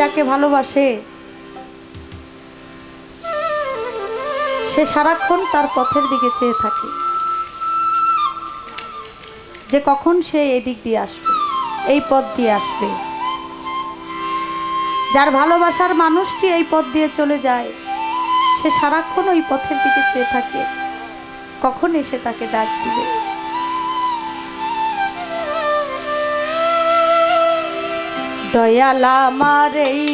যাকে ভালোবাসে, সে সারাক্ষণ তার পথের দিকে চেয়ে থাকে। যে কখন সে এদিক দিয়ে আসবে, এই পথ দিয়ে আসবে। যার ভালোবাসার মানুষটি এই পথ দিয়ে চলে যায়, সে সারাক্ষণ ওই পথের দিকে চেয়ে থাকে। কখন এসে তাকে ডাক দিবে। দয়াল এই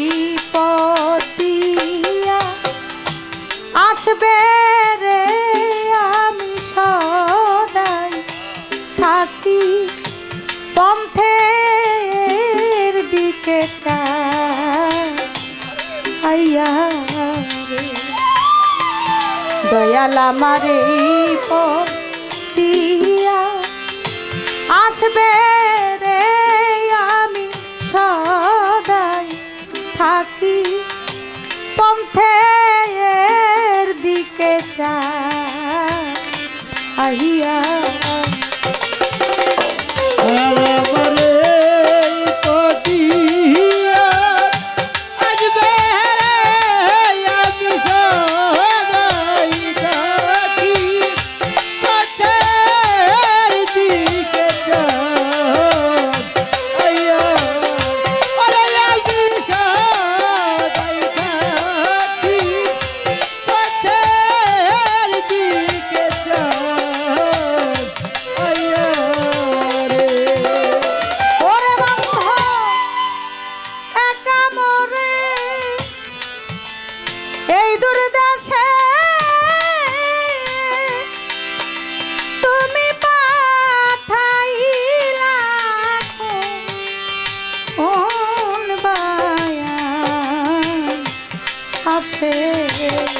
পতিয়া। আসবে রে আমি সদাই থাকি পন্থের দিকে আইয়া দয়াল আমার পতিয়া। আসবে সদাই থাকি পন্থের দিকে আহিয়া আছে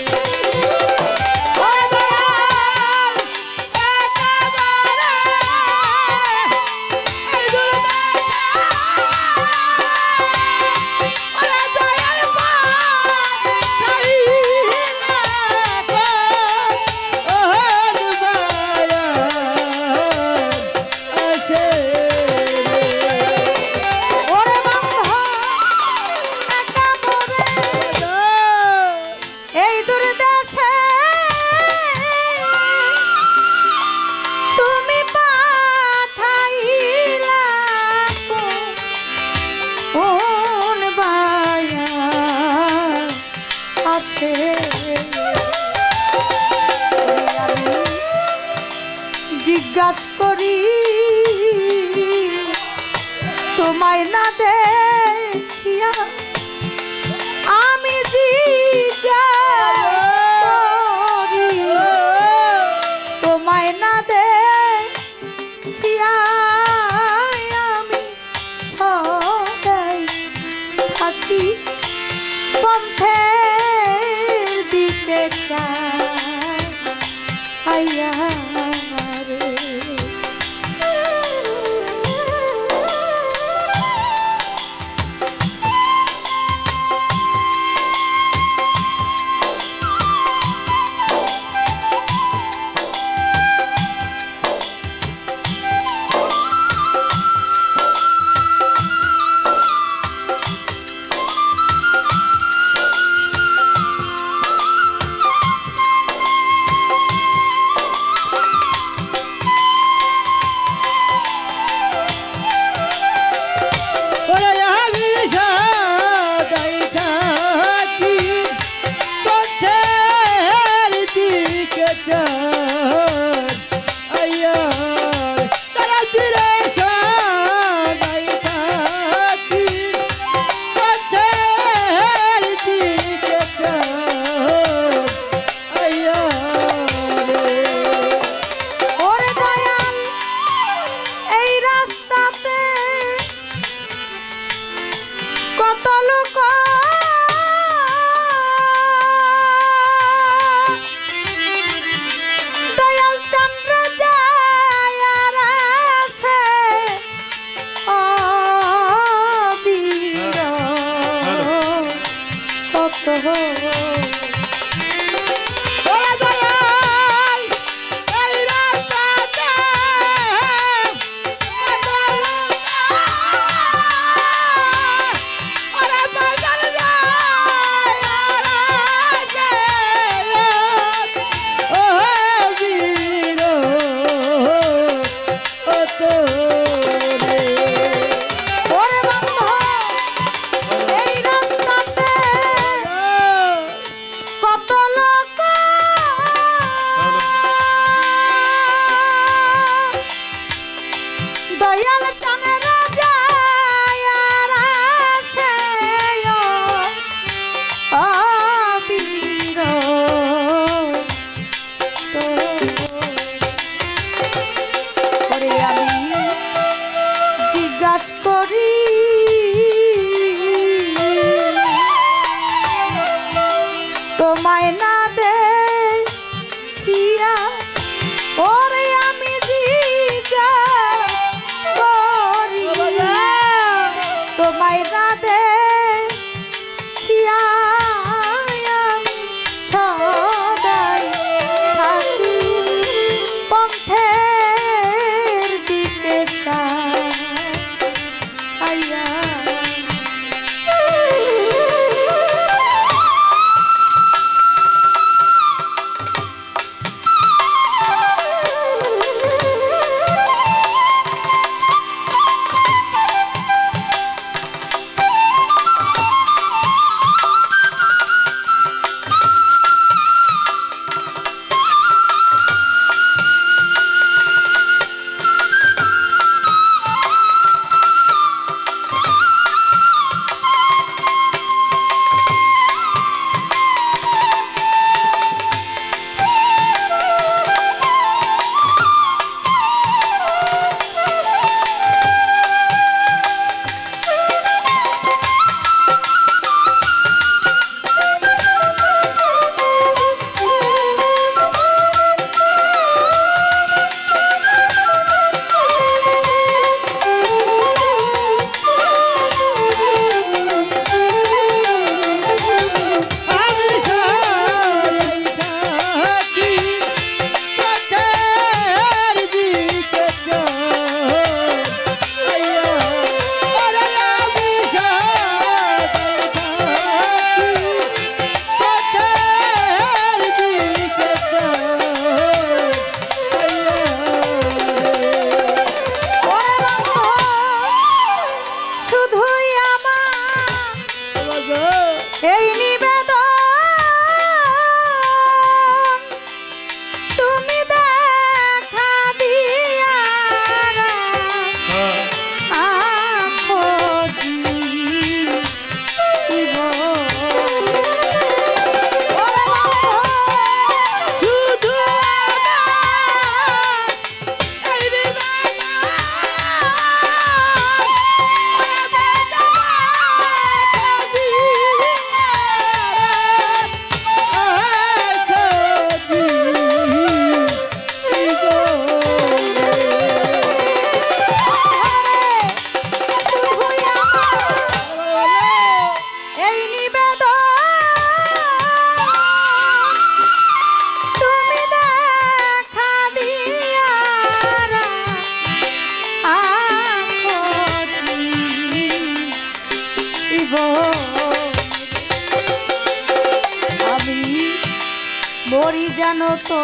মরি জানো তো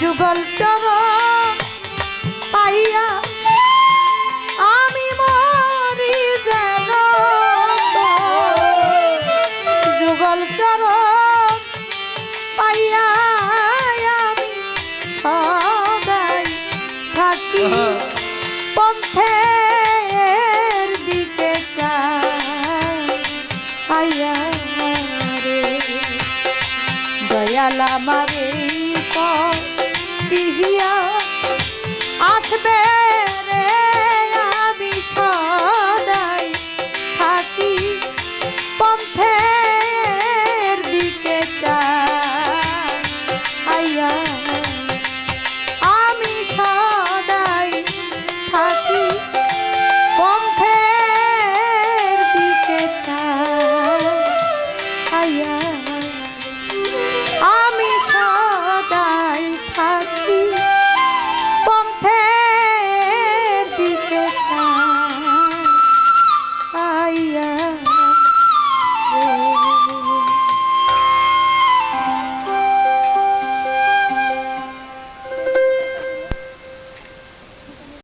যুগল চর আমারে